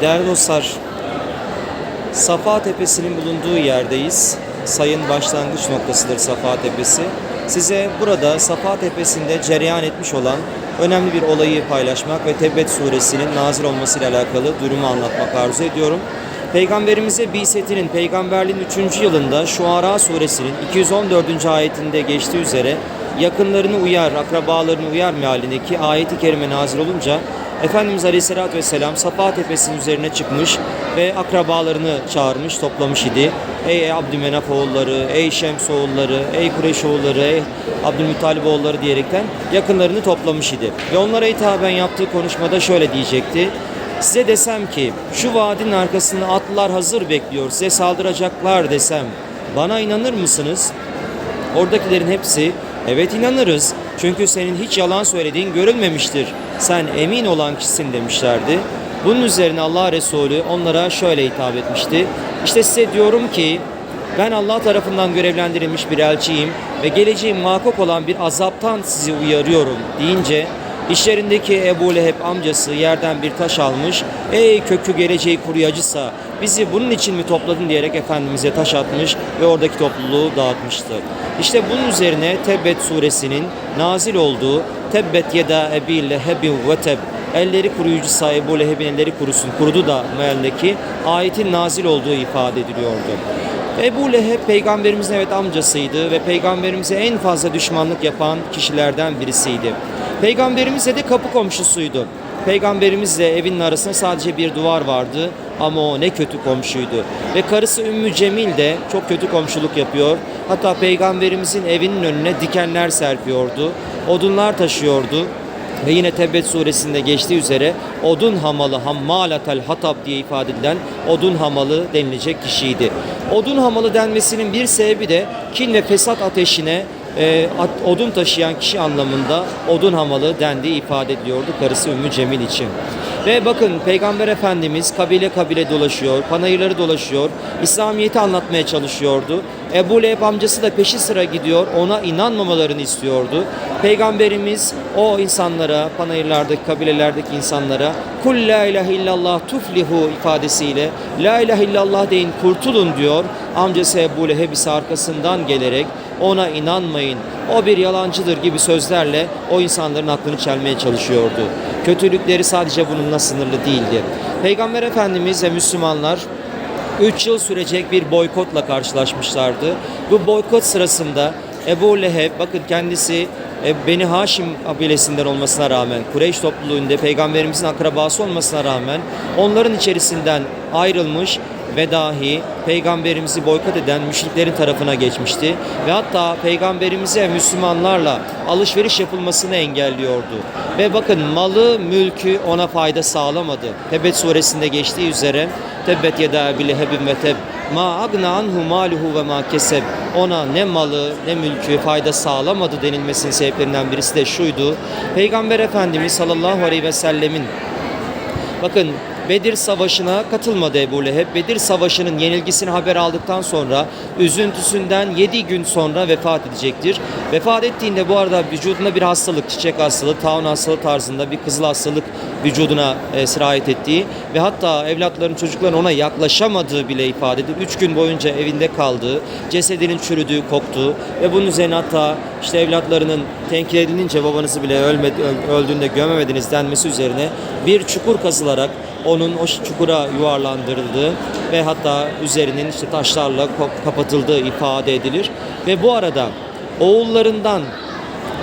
Değerli dostlar, Safa Tepesi'nin bulunduğu yerdeyiz. Sayın başlangıç noktasıdır Safa Tepesi. Size burada Safa Tepesi'nde cereyan etmiş olan önemli bir olayı paylaşmak ve Tebbet suresinin nazil olmasıyla alakalı durumu anlatmak arzu ediyorum. Peygamberimize Bisetinin peygamberliğin 3. yılında Şuara suresinin 214. ayetinde geçtiği üzere yakınlarını uyar, akrabalarını uyar mealindeki ayeti kerime nazil olunca Efendimiz Aleyhisselatü Vesselam Safa Tepesi'nin üzerine çıkmış ve akrabalarını çağırmış, toplamış idi. Ey Abdümenaf oğulları, ey Şems oğulları, ey Kureyş oğulları, ey Abdülmuttalib oğulları diyerekten yakınlarını toplamış idi. Ve onlara hitaben yaptığı konuşmada şöyle diyecekti. Size desem ki şu vadinin arkasında atlılar hazır bekliyor, size saldıracaklar desem bana inanır mısınız? Oradakilerin hepsi evet inanırız. Çünkü senin hiç yalan söylediğin görülmemiştir. Sen emin olan kişisin demişlerdi. Bunun üzerine Allah Resulü onlara şöyle hitap etmişti. İşte size diyorum ki ben Allah tarafından görevlendirilmiş bir elçiyim ve geleceğim muhakkak olan bir azaptan sizi uyarıyorum deyince İşlerindeki Ebu Leheb amcası yerden bir taş almış. Ey kökü geleceği kuruyacısa bizi bunun için mi topladın diyerek Efendimiz'e taş atmış ve oradaki topluluğu dağıtmıştı. İşte bunun üzerine Tebbet suresinin nazil olduğu Tebbet yeda ebi lehebin ve teb elleri kuruyucu sahibi bu Leheb'in elleri kurusun kurudu da mealdeki ayetin nazil olduğu ifade ediliyordu. Ebu Leheb peygamberimizin evet amcasıydı ve peygamberimize en fazla düşmanlık yapan kişilerden birisiydi. Peygamberimizle de kapı komşusuydu. Peygamberimizle evinin arasında sadece bir duvar vardı ama o ne kötü komşuydu. Ve karısı Ümmü Cemil de çok kötü komşuluk yapıyor. Hatta peygamberimizin evinin önüne dikenler serpiyordu. Odunlar taşıyordu. Ve yine Tebbet suresinde geçtiği üzere odun hamalı hammalatel hatab diye ifade edilen odun hamalı denilecek kişiydi. Odun hamalı denmesinin bir sebebi de kin ve fesat ateşine e, odun taşıyan kişi anlamında odun hamalı dendiği ifade ediliyordu karısı Ümmü Cemil için. Ve bakın Peygamber Efendimiz kabile kabile dolaşıyor, panayırları dolaşıyor, İslamiyet'i anlatmaya çalışıyordu. Ebu Leheb amcası da peşi sıra gidiyor, ona inanmamalarını istiyordu. Peygamberimiz o insanlara, panayırlardaki, kabilelerdeki insanlara kul la ilahe illallah tuflihu ifadesiyle la ilahe illallah deyin kurtulun diyor. Amcası Ebu Leheb ise arkasından gelerek ona inanmayın, o bir yalancıdır gibi sözlerle o insanların aklını çelmeye çalışıyordu. Kötülükleri sadece bununla sınırlı değildi. Peygamber Efendimiz ve Müslümanlar 3 yıl sürecek bir boykotla karşılaşmışlardı. Bu boykot sırasında Ebu Leheb, bakın kendisi e, Beni Haşim kabilesinden olmasına rağmen, Kureyş topluluğunda peygamberimizin akrabası olmasına rağmen onların içerisinden ayrılmış ve dahi peygamberimizi boykot eden müşriklerin tarafına geçmişti ve hatta peygamberimize Müslümanlarla alışveriş yapılmasını engelliyordu. Ve bakın malı, mülkü ona fayda sağlamadı. Tebet suresinde geçtiği üzere Tebbet yeda bile hebim ve teb ma agna anhu maluhu ve ma keseb ona ne malı ne mülkü fayda sağlamadı denilmesinin sebeplerinden birisi de şuydu. Peygamber Efendimiz sallallahu aleyhi ve sellemin Bakın Bedir Savaşı'na katılmadı Ebu Leheb. Bedir Savaşı'nın yenilgisini haber aldıktan sonra üzüntüsünden 7 gün sonra vefat edecektir. Vefat ettiğinde bu arada vücudunda bir hastalık, çiçek hastalığı, taun hastalığı tarzında bir kızıl hastalık vücuduna e, sirayet ettiği ve hatta evlatların çocukların ona yaklaşamadığı bile ifade edildi. 3 gün boyunca evinde kaldığı, cesedinin çürüdüğü, koktuğu ve bunun üzerine hatta işte evlatlarının tenkit edilince babanızı bile ölmedi, öl- öldüğünde gömemediniz denmesi üzerine bir çukur kazılarak onun o çukura yuvarlandırıldığı ve hatta üzerinin işte taşlarla kapatıldığı ifade edilir. Ve bu arada oğullarından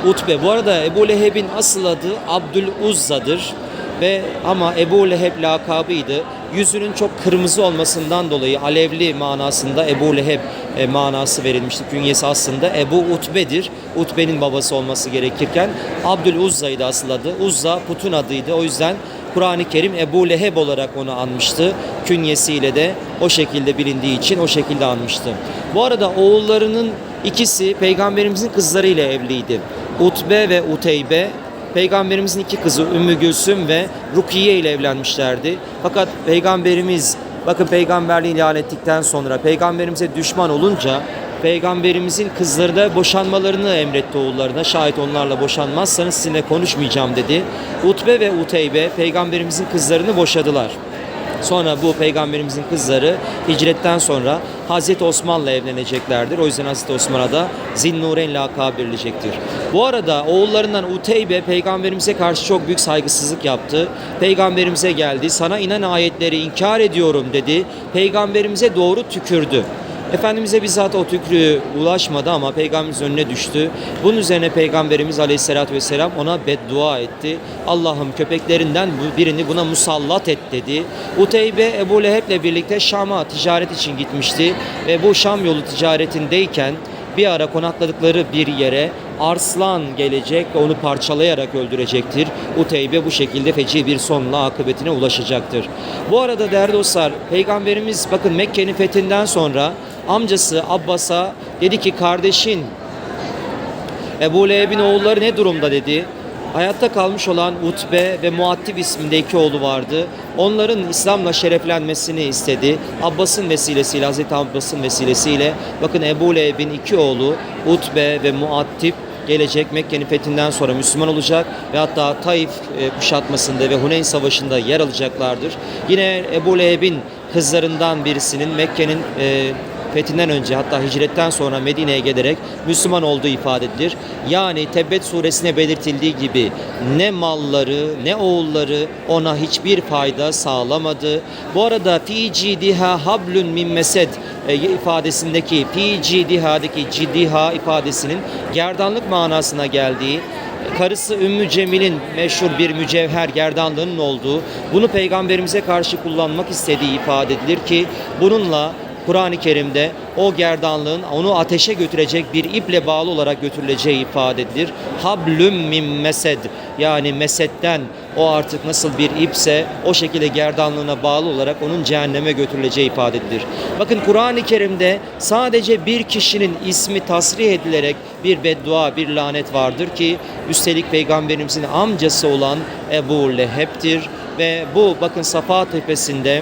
Utbe, bu arada Ebu Leheb'in asıl adı Abdül Uzza'dır ve ama Ebu Leheb lakabıydı. Yüzünün çok kırmızı olmasından dolayı alevli manasında Ebu Leheb e, manası verilmişti. Künyesi aslında Ebu Utbe'dir. Utbe'nin babası olması gerekirken Abdül Uzza'ydı asıl adı. Uzza putun adıydı. O yüzden Kur'an-ı Kerim Ebu Leheb olarak onu anmıştı. Künyesiyle de o şekilde bilindiği için o şekilde anmıştı. Bu arada oğullarının ikisi peygamberimizin kızlarıyla evliydi. Utbe ve Uteybe Peygamberimizin iki kızı Ümmü Gülsüm ve Rukiye ile evlenmişlerdi. Fakat peygamberimiz bakın peygamberliği ilan ettikten sonra peygamberimize düşman olunca peygamberimizin kızları da boşanmalarını emretti oğullarına. Şayet onlarla boşanmazsanız sizinle konuşmayacağım dedi. Utbe ve Uteybe peygamberimizin kızlarını boşadılar. Sonra bu peygamberimizin kızları hicretten sonra Hazreti Osman'la evleneceklerdir. O yüzden Hazreti Osman'a da Zinnureyn lakabı verilecektir. Bu arada oğullarından Uteybe peygamberimize karşı çok büyük saygısızlık yaptı. Peygamberimize geldi. Sana inen ayetleri inkar ediyorum dedi. Peygamberimize doğru tükürdü. Efendimiz'e bizzat o tükrüğü ulaşmadı ama Peygamberimiz önüne düştü. Bunun üzerine Peygamberimiz Aleyhisselatü Vesselam ona beddua etti. Allah'ım köpeklerinden birini buna musallat et dedi. Uteybe Ebu Leheb'le birlikte Şam'a ticaret için gitmişti. Ve bu Şam yolu ticaretindeyken bir ara konakladıkları bir yere arslan gelecek ve onu parçalayarak öldürecektir. Uteybe bu şekilde feci bir sonla akıbetine ulaşacaktır. Bu arada değerli dostlar Peygamberimiz bakın Mekke'nin fethinden sonra amcası Abbas'a dedi ki kardeşin Ebu Leheb'in oğulları ne durumda dedi. Hayatta kalmış olan Utbe ve Muattib isminde iki oğlu vardı. Onların İslam'la şereflenmesini istedi. Abbas'ın vesilesiyle, Hazreti Abbas'ın vesilesiyle bakın Ebu Leheb'in iki oğlu Utbe ve Muattib gelecek Mekke'nin fethinden sonra Müslüman olacak ve hatta Taif e, kuşatmasında ve Huneyn Savaşı'nda yer alacaklardır. Yine Ebu Leheb'in kızlarından birisinin Mekke'nin e, fethinden önce hatta hicretten sonra Medine'ye gelerek Müslüman olduğu ifade edilir. Yani Tebbet suresine belirtildiği gibi ne malları ne oğulları ona hiçbir fayda sağlamadı. Bu arada fi cidiha hablun min mesed e, ifadesindeki fi cidiha'daki cidiha ifadesinin gerdanlık manasına geldiği karısı Ümmü Cemil'in meşhur bir mücevher gerdanlığının olduğu, bunu peygamberimize karşı kullanmak istediği ifade edilir ki bununla Kur'an-ı Kerim'de o gerdanlığın onu ateşe götürecek bir iple bağlı olarak götürüleceği ifade edilir. Hablüm min mesed yani mesetten o artık nasıl bir ipse o şekilde gerdanlığına bağlı olarak onun cehenneme götürüleceği ifade edilir. Bakın Kur'an-ı Kerim'de sadece bir kişinin ismi tasrih edilerek bir beddua, bir lanet vardır ki üstelik peygamberimizin amcası olan Ebu Leheb'tir ve bu bakın Safa tepesinde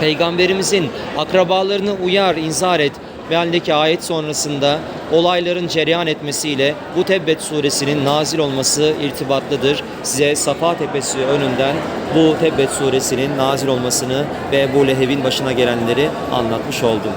Peygamberimizin akrabalarını uyar, inzar et mealindeki ayet sonrasında olayların cereyan etmesiyle bu Tebbet suresinin nazil olması irtibatlıdır. Size Safa Tepesi önünden bu Tebbet suresinin nazil olmasını ve bu Leheb'in başına gelenleri anlatmış oldum.